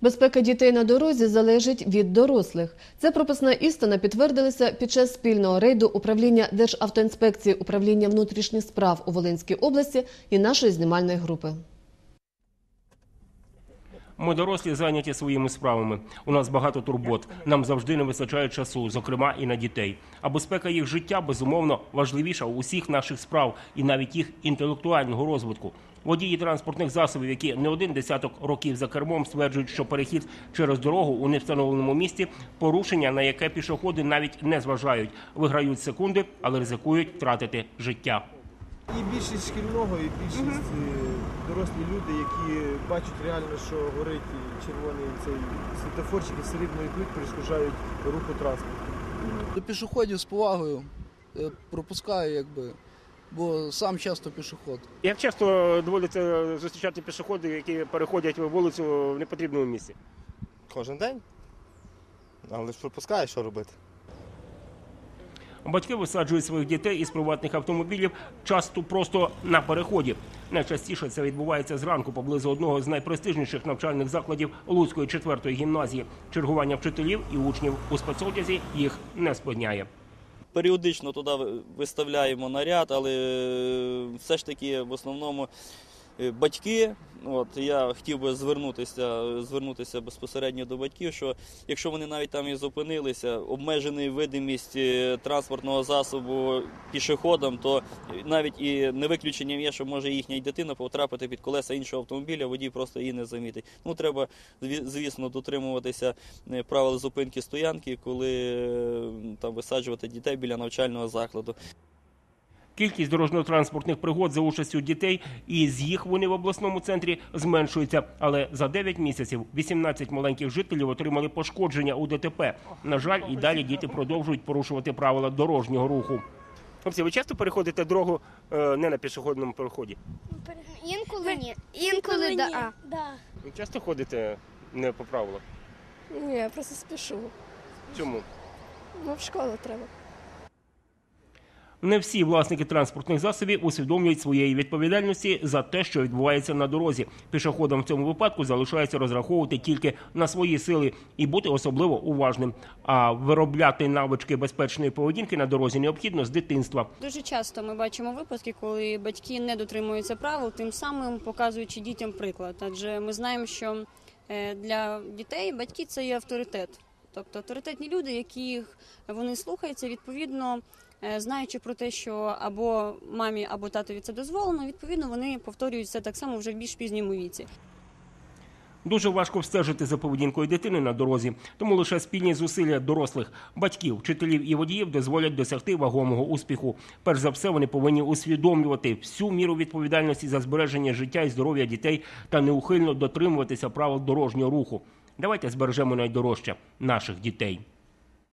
Безпека дітей на дорозі залежить від дорослих. Це прописна істина підтвердилася під час спільного рейду управління Державтоінспекції управління внутрішніх справ у Волинській області і нашої знімальної групи. Ми дорослі зайняті своїми справами. У нас багато турбот. Нам завжди не вистачає часу, зокрема і на дітей. А безпека їх життя безумовно важливіша у усіх наших справ і навіть їх інтелектуального розвитку. Водії транспортних засобів, які не один десяток років за кермом, стверджують, що перехід через дорогу у невстановленому місті порушення, на яке пішоходи навіть не зважають, виграють секунди, але ризикують втратити життя. І більшість шкільного, і більшість е, дорослі люди, які бачать реально, що горить червоний цей світофорчик і все рівно йдуть, перешкоджають руху транспорту. До пішоходів з повагою е, пропускаю, якби, бо сам часто пішоход. Як часто доводиться зустрічати пішоходів, які переходять вулицю в непотрібному місці? Кожен день. Але ж пропускаєш, що робити. Батьки висаджують своїх дітей із приватних автомобілів часто просто на переході. Найчастіше це відбувається зранку поблизу одного з найпрестижніших навчальних закладів Луцької четвертої гімназії. Чергування вчителів і учнів у спецодязі їх не спиняє. Періодично туди ви- виставляємо наряд, але е, все ж таки в основному батьки. От я хотів би звернутися, звернутися безпосередньо до батьків, що якщо вони навіть там і зупинилися, обмежений видимість е, транспортного засобу пішоходам, то навіть і не виключенням є, що може їхня дитина потрапити під колеса іншого автомобіля, водій просто її не замітить. Ну треба зві- звісно дотримуватися е, правил зупинки стоянки, коли е, там висаджувати дітей біля навчального закладу. Кількість дорожньо-транспортних пригод за участю дітей і з їх вони в обласному центрі зменшується. Але за 9 місяців 18 маленьких жителів отримали пошкодження у ДТП. На жаль, і далі діти продовжують порушувати правила дорожнього руху. Хлопці, ви часто переходите дорогу е, не на пішохідному переході? Інколи ні. Інколи. Да. Ви часто ходите не по правилах? Ні, я просто спішу. Чому? Ну, в школу треба. Не всі власники транспортних засобів усвідомлюють своєї відповідальності за те, що відбувається на дорозі. Пішоходам в цьому випадку залишається розраховувати тільки на свої сили і бути особливо уважним. А виробляти навички безпечної поведінки на дорозі необхідно з дитинства. Дуже часто ми бачимо випадки, коли батьки не дотримуються правил, тим самим показуючи дітям приклад. Адже ми знаємо, що е, для дітей батьки це є авторитет, тобто авторитетні люди, яких вони слухаються, відповідно. Е, Знаючи про те, що або мамі, або татові це дозволено, відповідно вони повторюють це так само вже в більш пізньому віці. Дуже важко встежити за поведінкою дитини на дорозі, тому лише спільні зусилля дорослих, батьків, вчителів і водіїв дозволять досягти вагомого успіху. Перш за все, вони повинні усвідомлювати всю міру відповідальності за збереження життя і здоров'я дітей та неухильно дотримуватися правил дорожнього руху. Давайте збережемо найдорожче наших дітей.